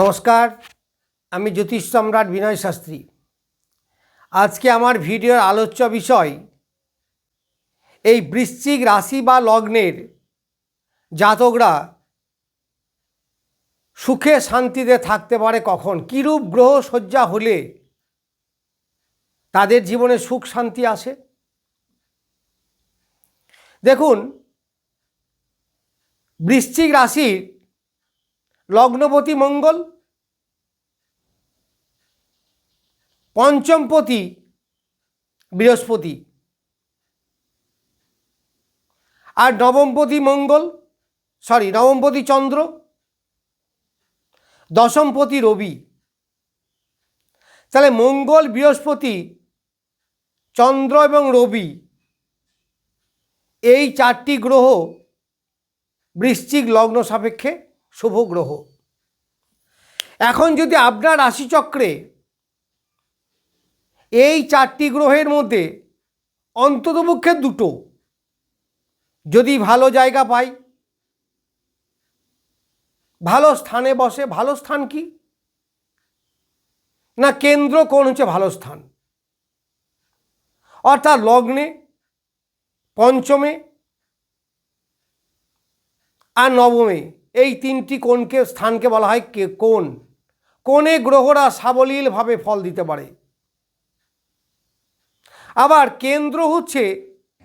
নমস্কার, আমি জ্যোতিষ সম্রাট বিনয় শাস্ত্রী। আজকে আমার ভিডিওর আলোচ্য বিষয়, এই বৃশ্চিক রাশি বা লগ্নের জাতকরা সুখে শান্তিতে থাকতে পারে কখন? কীরূপ গ্রহ সজ্জা হলে তাদের জীবনে সুখ শান্তি আসে? দেখুন, বৃশ্চিক রাশির লগ্নপতি মঙ্গল, পঞ্চমপতি বৃহস্পতি, আর নবমপতি মঙ্গল সরি নবমপতি চন্দ্র, দশমপতি রবি। তাহলে মঙ্গল, বৃহস্পতি, চন্দ্র এবং রবি, এই চারটি গ্রহ বৃশ্চিক লগ্ন সাপেক্ষে শুভ গ্রহ এখন যদি আপনার রাশিচক্রে এই চারটি গ্রহের মধ্যে অন্ততপক্ষে দুটো যদি ভালো জায়গা পাই, ভালো স্থানে বসে, ভালো স্থান কি? না কেন্দ্র কোন হচ্ছে ভালো স্থান? অর্থাৎ লগ্নে, পঞ্চমে আর নবমে এই তিনটি কোণকে, স্থানকে বলা হয় কে, কোণ। কোণে গ্রহরা সাবলীলভাবে ফল দিতে পারে। আবার কেন্দ্র হচ্ছে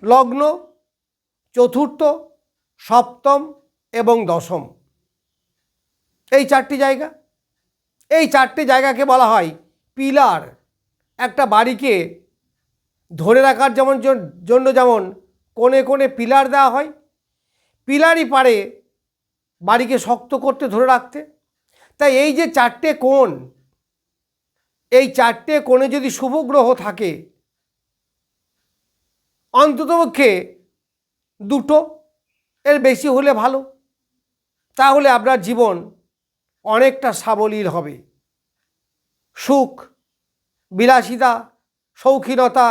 লগ্ন, চতুর্থ, সপ্তম এবং দশম। এই চারটি জায়গা। এই চারটি জায়গাকে বলা হয় পিলার। একটা বাড়িকে ধরে রাখার যেমন জন্য যেমন কোণে কোণে পিলার দেওয়া হয়, পিলারই পারে বাড়িকে শক্ত করতে, ধরে রাখতে। তাই এই যে চারটে কোণ, এই চারটে কোণে যদি শুভ গ্রহ থাকে, অন্ততপক্ষে দুটো, এর বেশি হলে ভালো। তাহলে আপনার জীবন অনেকটা সাবলীল হবে। সুখ, বিলাসিতা শৌখিনতা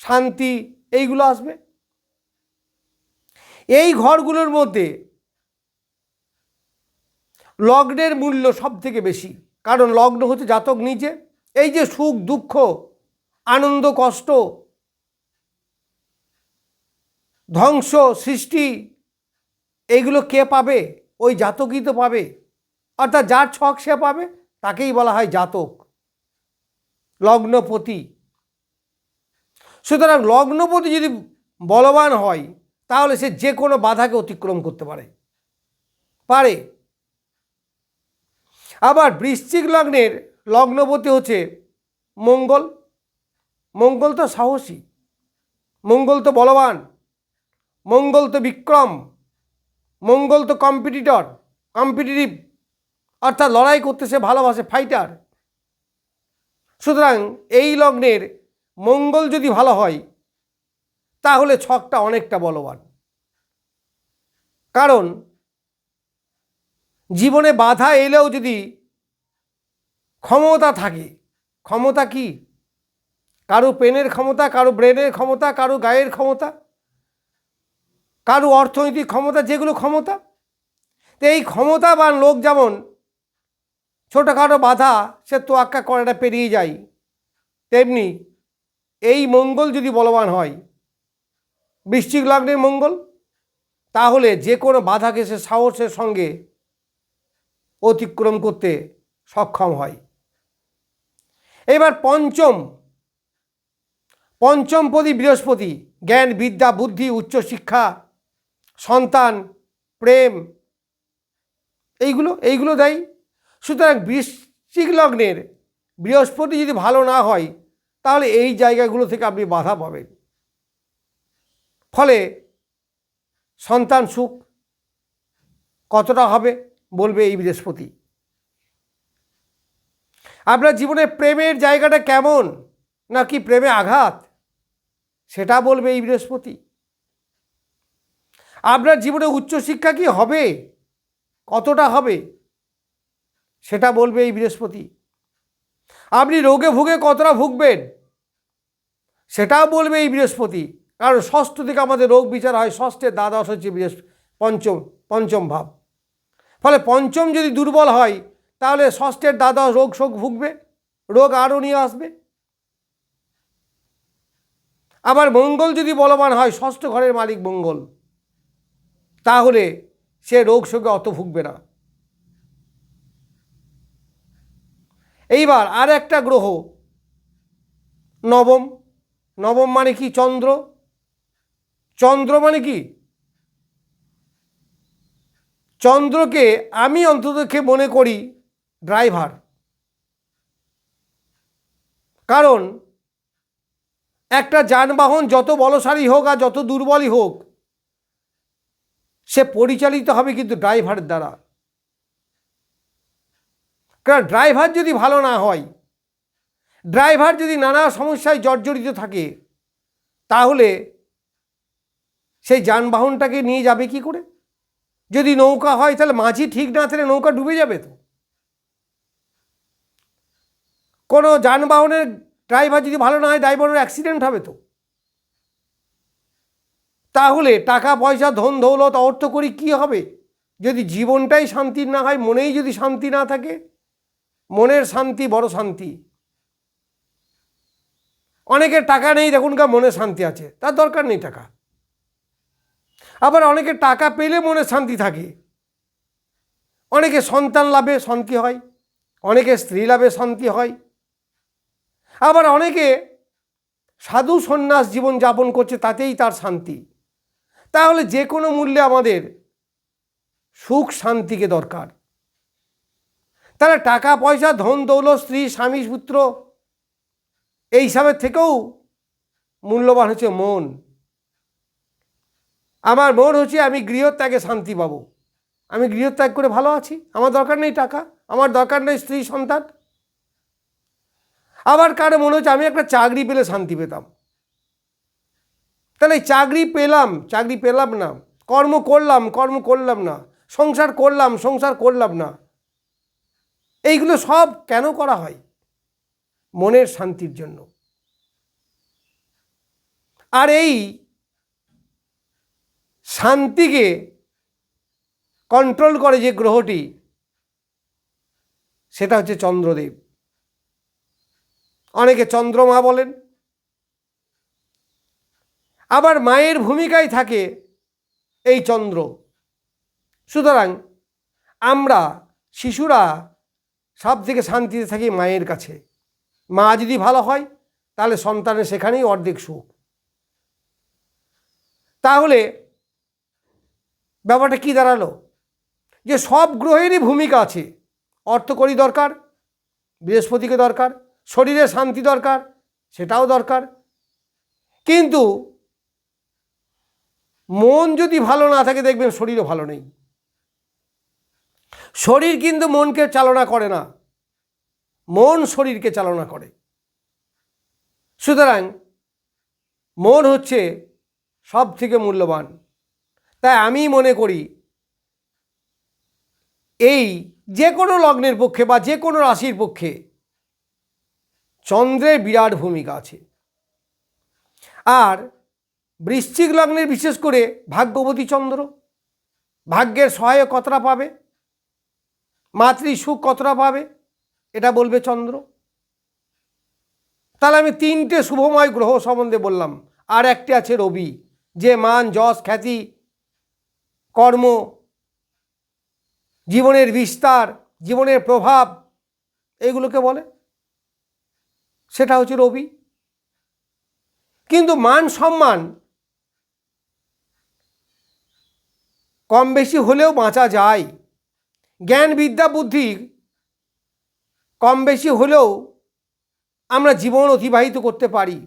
শান্তি, এইগুলো আসবে। এই ঘরগুলোর মধ্যে লগ্নের মূল্য সব থেকে বেশি। কারণ লগ্ন হচ্ছে জাতক নিজে। এই যে সুখ, দুঃখ, আনন্দ, কষ্ট, ধ্বংস, সৃষ্টি এইগুলো কে পাবে? ওই জাতকই তো পাবে। অর্থাৎ যার ছক সে পাবে, তাকেই বলা হয় জাতক। লগ্নপতি। সুতরাং লগ্নপতি যদি বলবান হয়, তাহলে সে যে কোনো বাধাকে অতিক্রম করতে পারে। পারে। আবার বৃশ্চিক লগ্নের লগ্নপতি হচ্ছে মঙ্গল। মঙ্গল তো সাহসী, মঙ্গল তো বলবান, মঙ্গল তো বিক্রম, মঙ্গল তো কম্পিটিটর, কম্পিটিটিভ, অর্থাৎ লড়াই করতে সে ভালোবাসে ফাইটার। সুতরাং এই লগ্নের মঙ্গল যদি ভালো হয়, তাহলে ছকটা অনেকটা বলবান। কারণ জীবনে বাধা এলেও যদি ক্ষমতা থাকে, ক্ষমতা কি? কারও পেনের ক্ষমতা, কারও ব্রেনের ক্ষমতা, কারও গায়ের ক্ষমতা, কারও অর্থনৈতিক ক্ষমতা যেগুলো ক্ষমতা। তো এই ক্ষমতাবান লোক যেমন ছোটোখাটো বাধা সে তোয়াক্কা করাটা পেরিয়ে যায়, তেমনি এই মঙ্গল যদি বলবান হয়, বৃশ্চিক লগ্নের মঙ্গল, তাহলে যে কোনো বাধাকে সে সাহসের সঙ্গে অতিক্রম করতে সক্ষম হয়। এবার পঞ্চম পঞ্চমপদী বৃহস্পতি, জ্ঞান, বিদ্যা, বুদ্ধি উচ্চশিক্ষা সন্তান, প্রেম, এইগুলো এইগুলো দেয়। সুতরাং বৃশ্চিক লগ্নের বৃহস্পতি যদি ভালো না হয়, তাহলে এই জায়গাগুলো থেকে আপনি বাধা পাবেন। ফলে সন্তান সুখ কতটা হবে? বলবে এই বৃহস্পতি। আপনার জীবনে প্রেমের জায়গাটা কেমন? নাকি প্রেমে আঘাত? সেটা বলবে এই বৃহস্পতি। আপনার জীবনে উচ্চশিক্ষা কি হবে? কতটা হবে? সেটা বলবে এই বৃহস্পতি। আপনি রোগে ভুগে কতটা ভুগবেন? সেটাও বলবে এই বৃহস্পতি। কারণ ষষ্ঠ থেকে আমাদের রোগ বিচার হয় ষষ্ঠের দ্বাদশ হচ্ছে বৃহস্পতি পঞ্চম পঞ্চম ভাব। ফলে পঞ্চম যদি দুর্বল হয়, তাহলে ষষ্ঠের দ্বাদশ রোগ শোক ভুগবে, রোগ আরও নিয়ে আসবে। আবার মঙ্গল যদি বলবান হয়, ষষ্ঠ ঘরের মালিক মঙ্গল, তাহলে সে রোগ শোকে অত ভুগবে না। এইবার আর একটা গ্রহ, নবম। নবম মানে কি? চন্দ্র। চন্দ্র মানে কি? চন্দ্রকে আমি অন্ততকে মনে করি ড্রাইভার। কারণ একটা যানবাহন যত বলশালী হোক আর যত দুর্বলই হোক, সে পরিচালিত হবে কিন্তু ড্রাইভারের দ্বারা। কারণ ড্রাইভার যদি ভালো না হয়, ড্রাইভার যদি নানা সমস্যায় জর্জরিত থাকে, তাহলে সেই যানবাহনটাকে নিয়ে যাবে কি করে? যদি নৌকা হয়, তাহলে মাঝি ঠিক না থাকলে নৌকা ডুবে যাবে তো। কোনো যানবাহনের ড্রাইভার যদি ভালো না হয় ড্রাইভারের অ্যাক্সিডেন্ট হবে তো। তাহলে টাকা, পয়সা, ধন, দৌলত, অর্থ করি কি হবে? যদি জীবনটাই শান্তির না হয়, মনেই যদি শান্তি না থাকে, মনের শান্তি বড় শান্তি। অনেকের টাকা নেই দেখুনকার মনে শান্তি আছে, তার দরকার নেই টাকা। আবার অনেকে টাকা পেলে মনে শান্তি থাকে। অনেকে সন্তান লাভে শান্তি হয়, অনেকে স্ত্রী লাভে শান্তি হয়। আবার অনেকে সাধু সন্ন্যাস জীবন যাপন করছে তাতেই তার শান্তি। তাহলে যে কোনো মূল্যে আমাদের সুখ শান্তিকে দরকার। তাহলে টাকা, পয়সা, ধন, দৌলত, স্ত্রী, স্বামী, পুত্র, এই হিসাবের থেকেও মূল্যবান হচ্ছে মন। আমার মন হচ্ছে আমি গৃহত্যাগে শান্তি পাবো। আমি গৃহত্যাগ করে ভালো আছি। আমার দরকার নেই টাকা। আমার দরকার নেই স্ত্রী, সন্তান। আবার কারও মনে হচ্ছে আমি একটা চাকরি পেলে শান্তি পেতাম। তাহলে চাকরি পেলাম চাকরি পেলাম না। কর্ম করলাম কর্ম করলাম না। সংসার করলাম সংসার করলাম না। এইগুলো সব কেন করা হয়? মনের শান্তির জন্য। আর এই শান্তিকে কন্ট্রোল করে যে গ্রহটি, সেটা হচ্ছে চন্দ্রদেব। অনেকে চন্দ্রমা বলেন। আবার মায়ের ভূমিকায় থাকে এই চন্দ্র। সুতরাং আমরা শিশুরা সব থেকে শান্তিতে থাকি মায়ের কাছে। মা যদি ভালো হয়, তাহলে সন্তানের সেখানেই অর্ধেক সুখ। তাহলে ব্যাপারটা কি দাঁড়াল? যে সব গ্রহেরই ভূমিকা আছে। অর্থকরী দরকার, বৃহস্পতিকে দরকার, শরীরে শান্তি দরকার, সেটাও দরকার। কিন্তু মন যদি ভালো না থাকে, দেখবেন শরীরও ভালো নেই। শরীর কিন্তু মনকে চালনা করে না। মন শরীরকে চালনা করে। সুতরাং মন হচ্ছে সব থেকে মূল্যবান। তাই আমি মনে করি এই যে কোনো লগ্নের পক্ষে বা যে কোনো রাশির পক্ষে চন্দ্রের বিরাট ভূমিকা আছে। আর বৃশ্চিক লগ্নের বিশেষ করে ভাগ্যবতী চন্দ্র, ভাগ্যের সহায়ক কতটা পাবে, মাতৃ সুখ কতটা পাবে, এটা বলবে চন্দ্র। তাহলে আমি তিনটে শুভময় গ্রহ সম্বন্ধে বললাম, আর একটি আছে রবি, যে মান, যশ, খ্যাতি কর্ম, জীবনের বিস্তার, জীবনের প্রভাব এগুলোকে বলে। সেটা হচ্ছে রবি। কিন্তু মান সম্মান কম বেশি হলেও বাঁচা যায়। জ্ঞান, বিদ্যা, বুদ্ধি কম বেশি হলেও আমরা জীবন অতিবাহিত করতে পারি।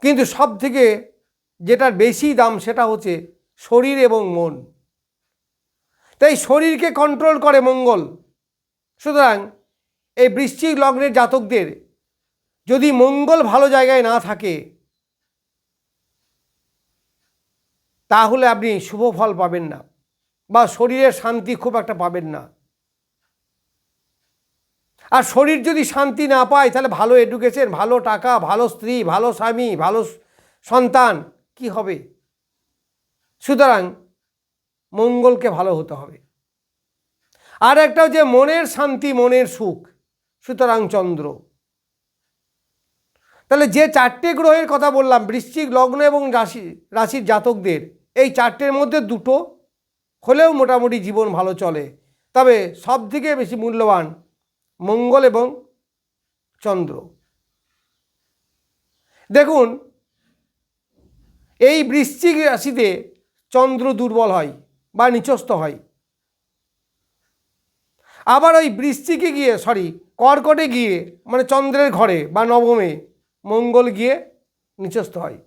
কিন্তু সব থেকে যেটার বেশি দাম সেটা হচ্ছে শরীর এবং মন। তাই শরীরকে কন্ট্রোল করে মঙ্গল। সুতরাং এই বৃশ্চিক লগ্নের জাতকদের যদি মঙ্গল ভালো জায়গায় না থাকে, তাহলে আপনি শুভ ফল পাবেন না বা শরীরের শান্তি খুব একটা পাবেন না। আর শরীর যদি শান্তি না পায়, তাহলে ভালো এডুকেশন ভালো টাকা, ভালো স্ত্রী, ভালো স্বামী, ভালো সন্তান, কি হবে? সুতরাং মঙ্গলকে ভালো হতে হবে। আর একটা হচ্ছে মনের শান্তি, মনের সুখ, সুতরাং চন্দ্র। তাহলে যে চারটে গ্রহের কথা বললাম, বৃশ্চিক, লগ্ন এবং রাশি, রাশির জাতকদের, এই চারটের মধ্যে দুটো হলেও মোটামুটি জীবন ভালো চলে। তবে সব থেকে বেশি মূল্যবান মঙ্গল এবং চন্দ্র। দেখুন, এই বৃশ্চিক রাশিতে চন্দ্র দুর্বল হয় বা নিচস্থ হয়। আবার ওই বৃষ্টিকে গিয়ে সরি কর্কটে গিয়ে মানে চন্দ্রের ঘরে বা নবমে, মঙ্গল গিয়ে নিচস্থ হয়।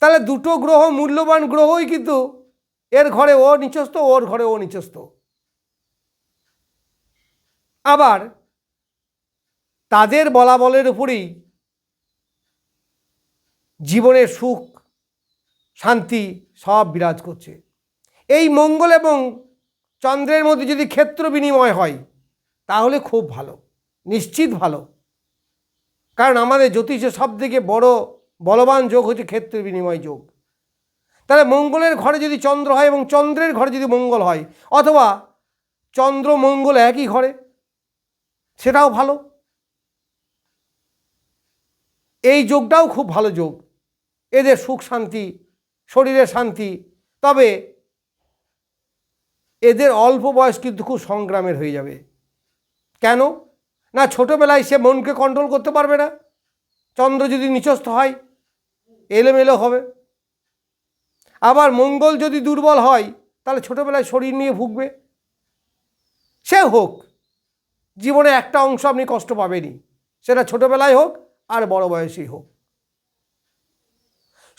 তাহলে দুটো গ্রহ মূল্যবান গ্রহই কিন্তু এর ঘরে ও নিচস্থ, ওর ঘরে ও নিচস্থ। আবার তাদের বলাবলের উপরেই জীবনের সুখ শান্তি সব বিরাজ করছে। এই মঙ্গল এবং চন্দ্রের মধ্যে যদি ক্ষেত্র বিনিময় হয়, তাহলে খুব ভালো, নিশ্চিত ভালো। কারণ আমাদের জ্যোতিষে সব থেকে বড় বলবান যোগ হচ্ছে ক্ষেত্র বিনিময় যোগ। তাহলে মঙ্গলের ঘরে যদি চন্দ্র হয় এবং চন্দ্রের ঘরে যদি মঙ্গল হয়, অথবা চন্দ্র, মঙ্গল একই ঘরে, সেটাও ভালো। এই যোগটাও খুব ভালো যোগ। এদের সুখ শান্তি শরীরের শান্তি। তবে এদের অল্প বয়স কিন্তু খুব সংগ্রামের হয়ে যাবে। কেন? না, ছোটোবেলায় সে মনকে কন্ট্রোল করতে পারবে না। চন্দ্র যদি নিচস্থ হয়, এলোমেলো হবে। আবার মঙ্গল যদি দুর্বল হয়, তাহলে ছোটোবেলায় শরীর নিয়ে ভুগবে। সে হোক, জীবনে একটা অংশ আপনি কষ্ট পাবেনই। সেটা ছোটোবেলায় হোক আর বড় বয়সেই হোক।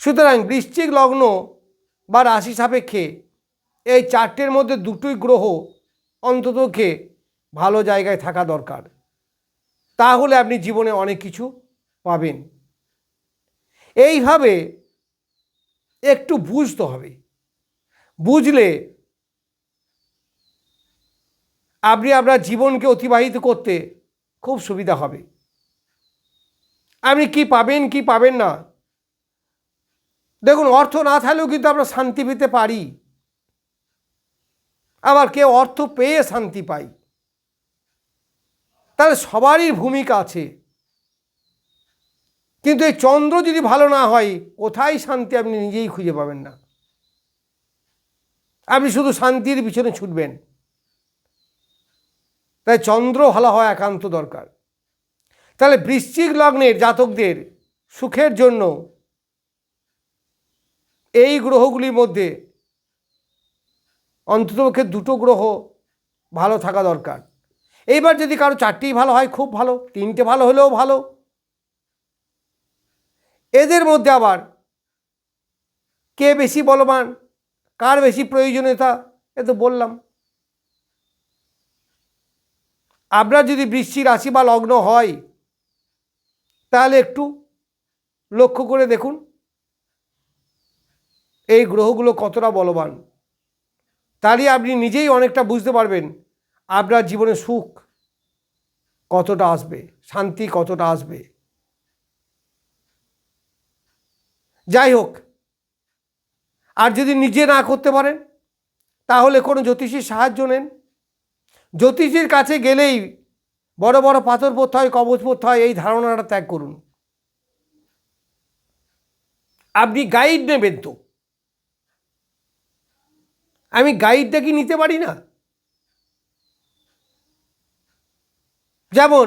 সুতরাং বৃশ্চিক লগ্ন বা রাশি সাপেক্ষে এই চারটের মধ্যে দুটোই গ্রহ অন্ততকে ভালো জায়গায় থাকা দরকার। তাহলে আপনি জীবনে অনেক কিছু পাবেন। এইভাবে একটু বুঝতে হবে। বুঝলে আপনি আপনার জীবনকে অতিবাহিত করতে খুব সুবিধা হবে। আপনি কি পাবেন কি পাবেন না দেখুন, অর্থ না থাকলেও কিন্তু আমরা শান্তি পেতে পারি। আবার কেউ অর্থ পেয়ে শান্তি পাই তাহলে সবারই ভূমিকা আছে। কিন্তু এই চন্দ্র যদি ভালো না হয়, কোথায় শান্তি আপনি নিজেই খুঁজে পাবেন না? আপনি শুধু শান্তির পিছনে ছুটবেন। তাই চন্দ্র ভালো হওয়া একান্ত দরকার। তাহলে বৃশ্চিক লগ্নের জাতকদের সুখের জন্য এই গ্রহগুলির মধ্যে অন্ততপক্ষে দুটো গ্রহ ভালো থাকা দরকার। এইবার যদি কারও চারটেই ভালো হয়, খুব ভালো, তিনটে ভালো হলেও ভালো। এদের মধ্যে আবার কে বেশি বলবান, কার বেশি প্রয়োজনীয়তা, এ তো বললাম। আপনার যদি বৃষ্টি রাশি বা লগ্ন হয়, তাহলে একটু লক্ষ্য করে দেখুন। এই গ্রহগুলো কতটা বলবান? তাহলে আপনি নিজেই অনেকটা বুঝতে পারবেন আপনার জীবনে সুখ কতটা আসবে, শান্তি কতটা আসবে। যাই হোক, আর যদি নিজে না করতে পারেন, তাহলে কোনো জ্যোতিষীর সাহায্য নেন। জ্যোতিষীর কাছে গেলেই বড় বড় পাথর পড়তে হয়, কবচ পড়তে হয়, এই ধারণাটা ত্যাগ করুন। আপনি গাইড নেবেন তো। আমি গাইডটা কি নিতে পারি না। যেমন,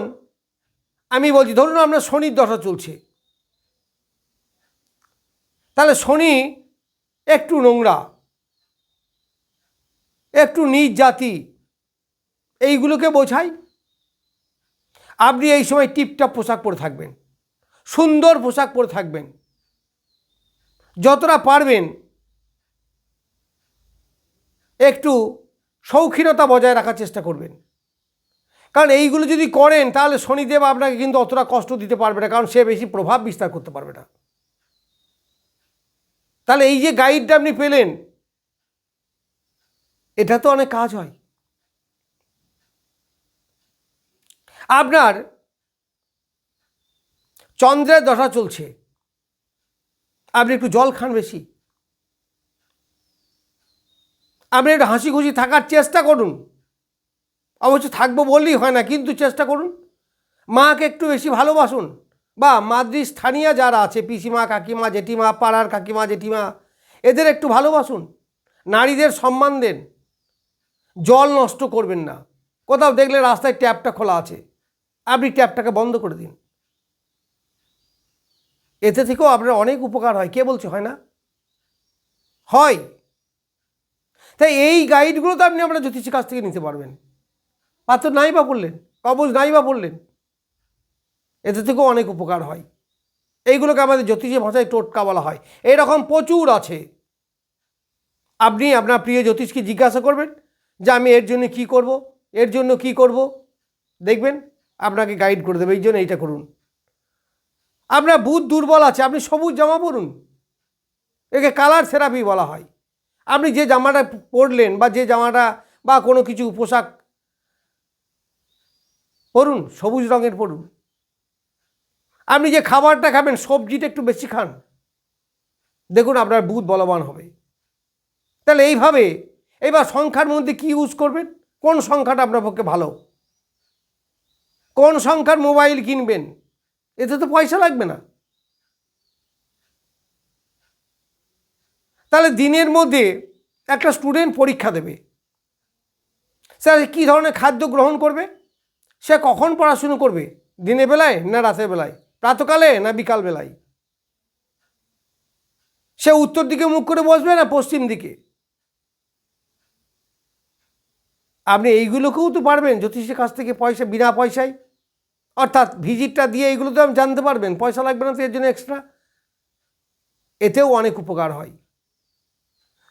আমি বলছি, ধরুন আপনার শনির দশা চলছে। তাহলে শনি একটু নোংরা, একটু নিজ জাতি, এইগুলোকে বোঝাই আপনি এই সময় টিপটাপ পোশাক পরে থাকবেন, সুন্দর পোশাক পরে থাকবেন, যতটা পারবেন একটু শৌখিনতা বজায় রাখার চেষ্টা করবেন। কারণ এইগুলো যদি করেন, তাহলে শনিদেব আপনাকে কিন্তু অতটা কষ্ট দিতে পারবে না, কারণ সে বেশি প্রভাব বিস্তার করতে পারবে না। তাহলে এই যে গাইডটা আপনি পেলেন, এটা তো অনেক কাজ হয়। আপনার চন্দ্রের দশা চলছে। আপনি একটু জল খান বেশি। আপনি একটু হাসি খুশি থাকার চেষ্টা করুন। অবশ্য থাকব বললেই হয় না, কিন্তু চেষ্টা করুন। মাকে একটু বেশি ভালোবাসুন। বা মাতৃস্থানীয় যারা আছে, পিসিমা, কাকিমা, জেঠিমা, পাড়ার কাকিমা, জেঠিমা, এদের একটু ভালোবাসুন। নারীদের সম্মান দেন। জল নষ্ট করবেন না। কোথাও দেখলে রাস্তায় ট্যাপটা খোলা আছে। আপনি ট্যাপটাকে বন্ধ করে দিন। এতে থেকেও আপনার অনেক উপকার হয়। কে বলছে, হয় না? হয়। তাই এই গাইডগুলো তো আপনি আপনার জ্যোতিষীর কাছ থেকে নিতে পারবেন। পাত্র নাই বা পড়লেন কবজ নাই বা পড়লেন, এতে থেকেও অনেক উপকার হয়। এইগুলোকে আমাদের জ্যোতিষী ভাষায় টোটকা বলা হয়। এরকম প্রচুর আছে। আপনি আপনার প্রিয় জ্যোতিষকে জিজ্ঞাসা করবেন যে আমি এর জন্য কি করব, এর জন্য কি করব। দেখবেন আপনাকে গাইড করে দেবে, এই জন্য এইটা করুন। আপনার বুধ দুর্বল আছে, আপনি সবুজ জামা পরুন। একে কালার থেরাপি বলা হয়। আপনি যে জামাটা পরলেন বা যে জামাটা বা কোনো কিছু পোশাক, পরুন, সবুজ রঙের পরুন। আপনি যে খাবারটা খাবেন, সবজিটা একটু বেশি খান। দেখুন আপনার বুধ বলবান হবে। তাহলে এইভাবে এবার সংখ্যার মধ্যে কি ইউজ করবেন? কোন সংখ্যাটা আপনার পক্ষে ভালো? কোন সংখ্যার মোবাইল কিনবেন? এতে তো পয়সা লাগবে না। তাহলে দিনের মধ্যে একটা স্টুডেন্ট পরীক্ষা দেবে। স্যার, কী ধরনের খাদ্য গ্রহণ করবে? সে কখন পড়াশুনো করবে? দিনের বেলায় না রাতের বেলায়? প্রাতকালে না বিকাল বেলায়? সে উত্তর দিকে মুখ করে বসবে না পশ্চিম দিকে? আপনি এইগুলোকেও তো পারবেন, জ্যোতিষের কাছ থেকে পয়সা, বিনা পয়সায়। অর্থাৎ ভিজিটটা দিয়ে এইগুলো তো আপনি জানতে পারবেন, পয়সা লাগবে না তো এর জন্য এক্সট্রা এতেও অনেক উপকার হয়।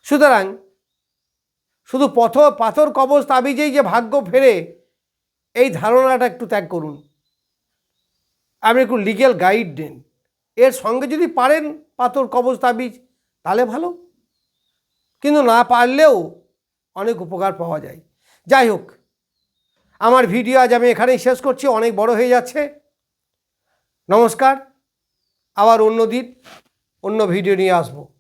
সুতরাং শুধু পথ, পাথর কবচ তাবিজেই যে ভাগ্য ফেরে, এই ধারণাটা একটু ত্যাগ করুন। আপনি একটু লিগেল গাইড দেন। এর সঙ্গে যদি পারেন পাথর কবচ তাবিজ, তাহলে ভালো। কিন্তু না পারলেও অনেক উপকার পাওয়া যায়। যাই হোক, আমার ভিডিও আজ আমি এখানেই শেষ করছি। অনেক বড় হয়ে যাচ্ছে। নমস্কার। আবার অন্য দিন, অন্য ভিডিও নিয়ে আসব।